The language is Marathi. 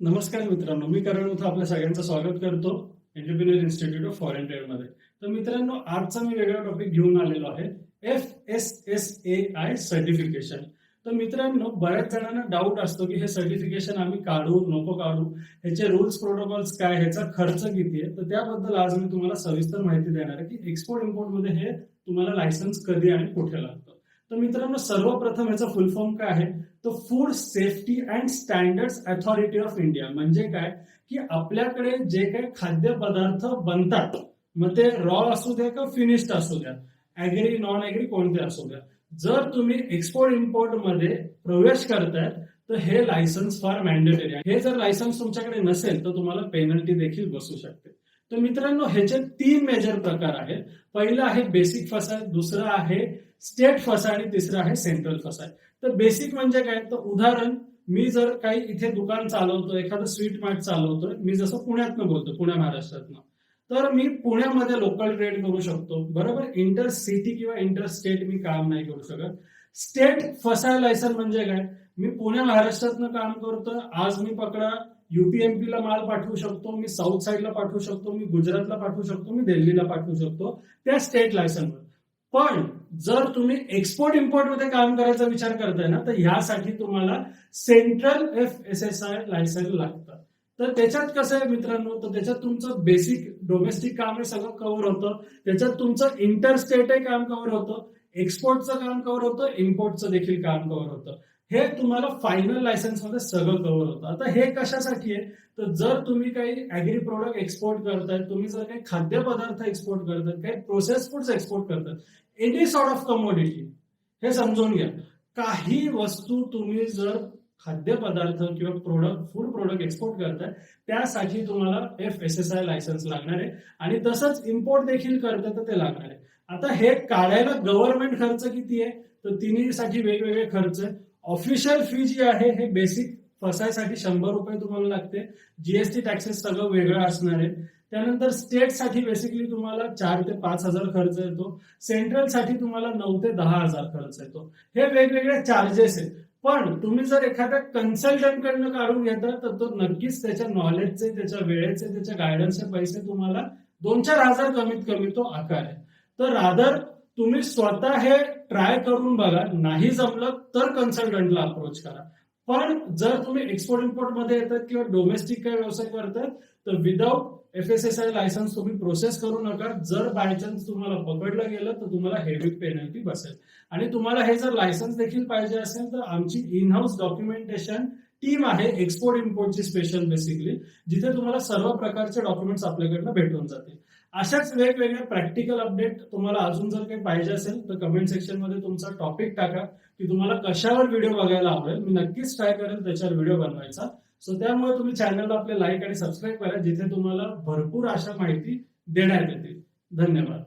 नमस्कार मित्रांनो मी करण उथा आपल्या सगळ्यांचं स्वागत करतो एंटरप्रिन्युअर इन्स्टिट्यूट ऑफ फॉरेन ट्रेडमध्ये. तर मित्रांनो आजचा मी वेगळा टॉपिक घेऊन आलेलो आहे F S S A I certification तर मित्रांनो बऱ्याच जणांना डाऊट असतो की हे सर्टिफिकेशन आम्ही काढू नको काढू ह्याचे रूल्स प्रोटोकॉल्स काय ह्याचा खर्च किती आहे? तर त्याबद्दल आज मी तुम्हाला सविस्तर माहिती देणार आहे की एक्सपोर्ट इम्पोर्टमध्ये हे तुम्हाला लायसन्स कधी आणि कुठे लागतं. तर मित्रांनो सर्वप्रथम याचा फुल फॉर्म काय आहे? तो food safety and standards authority of India म्हणजे काय? की आपल्याकडे जे काही खाद्यपदार्थ बनतात मग ते रॉ असू द्या का फिनिश्ड असू द्या ऍग्री नॉन ऍग्री कोणते असू द्या जर तुम्ही एक्सपोर्ट इम्पोर्टमध्ये प्रवेश करताय तर हे लायसन्स फार मॅन्डेटरी आहे. हे जर लायसन्स तुमच्याकडे नसेल तर तुम्हाला पेनल्टी देखील बसू शकते. तर मित्रांनो ह्याचे तीन मेजर प्रकार आहेत पहिलं आहे बेसिक फसाय दुसरं आहे स्टेट फसाय आणि तिसरं आहे सेंट्रल फसाय तर बेसिक म्हणजे काय? तर उदाहरण मी जर काही इथे दुकान चालवतो एखादं स्वीट मार्ट चालवतोय मी जसं पुण्यातनं बोलतो पुण्या महाराष्ट्रातनं तर मी पुण्यामध्ये लोकल ट्रेड करू शकतो. बरोबर? इंटर सिटी किंवा इंटर स्टेट मी काम नाही करू शकत. स्टेट फसाय लायसन म्हणजे काय? मी पुणे महाराष्ट्रातनं काम करतो आज मी पकडा युपीएमपीला माल पाठवू शकतो मी साऊथ साईडला पाठवू शकतो मी गुजरातला पाठवू शकतो मी दिल्लीला पाठवू शकतो त्या स्टेट लायसनवर. पण जर तुम्ही एक्सपोर्ट इम्पोर्टमध्ये काम करायचा विचार करताय ना तर ह्यासाठी तुम्हाला central F S S I licence लागतं. तर त्याच्यात कसं आहे मित्रांनो तर त्याच्यात तुमचं बेसिक डोमेस्टिक काम हे सगळं कव्हर होतं. त्याच्यात तुमचं इंटर स्टेटही काम कव्हर होतं. एक्सपोर्टचं काम कव्हर होतं इम्पोर्टचं देखील काम कव्हर होतं. हे तुम्हाला फायनल लायसन्समध्ये सगळं कव्हर होतं. आता हे कशासाठी आहे? तर जर तुम्ही काही अॅग्री प्रोडक्ट एक्सपोर्ट करताय तुम्ही जर काही खाद्यपदार्थ एक्सपोर्ट करतात काही प्रोसेस फूड्स एक्सपोर्ट करतात एनी सॉर्ट ऑफ कमोडिटी हे समजून घ्या. काही वस्तू तुम्ही जर खाद्यपदार्थ किंवा प्रोडक्ट फूड प्रोडक्ट एक्सपोर्ट करताय त्यासाठी तुम्हाला F S S I licence लागणार आहे. आणि तसंच इम्पोर्ट देखील करताय तर ते लागणार आहे. आता हे काढायला गव्हर्नमेंट खर्च किती आहे? तर तिन्हीसाठी वेगवेगळे खर्च आहे. ऑफिशियल फी जी आहे हे बेसिक फसायसाठी शंभर रुपये तुम्हाला लागते. जीएसटी टॅक्सेस सगळं वेगळं असणार आहे. त्यानंतर स्टेटसाठी बेसिकली तुम्हाला चार ते पाच हजार खर्च येतो. सेंट्रलसाठी तुम्हाला नऊ ते दहा हजार खर्च येतो. हे वेगवेगळे चार्जेस आहेत. पण तुम्ही जर एखाद्या कन्सल्टंट कडनं काढून घेता तर तो नक्कीच त्याच्या नॉलेजचे त्याच्या वेळेचे त्याच्या गायडन्सचे पैसे तुम्हाला दोन चार हजार कमीत कमी तो आकार आहे. तर रादर तुम्ही स्वतः हे ट्राय करून बघा. नाही जमलं तर कन्सल्टंटला अप्रोच करा. पण जर तुम्ही एक्सपोर्ट इम्पोर्टमध्ये येतात किंवा डोमेस्टिक काही व्यवसाय करतात तर without F S S I licence तुम्ही प्रोसेस करू नका. जर बाय चान्स तुम्हाला पकडलं गेलं तर तुम्हाला हेवी पेनल्टी बसेल. आणि तुम्हाला हे जर लायसन्स देखील पाहिजे असेल तर आमची इन हाऊस डॉक्युमेंटेशन टीम आहे एक्सपोर्ट इम्पोर्टची स्पेशल बेसिकली जिथे तुम्हाला सर्व प्रकारचे डॉक्युमेंट्स आपल्याकडनं भेटून जातील अशाच वेगवेगळ्या प्रॅक्टिकल अपडेट तुम्हाला अजून जर काही पाहिजे असेल तर कमेंट सेक्शनमध्ये तुमचा टॉपिक टाका की तुम्हाला कशावर व्हिडिओ बघायला आवडेल. मी नक्कीच ट्राय करेल त्याच्यावर व्हिडिओ बनवायचा. सो त्यामुळे तुम्ही चॅनलला आपले लाईक आणि सबस्क्राईब करा जिथे तुम्हाला भरपूर अशा माहिती देण्यात येते धन्यवाद.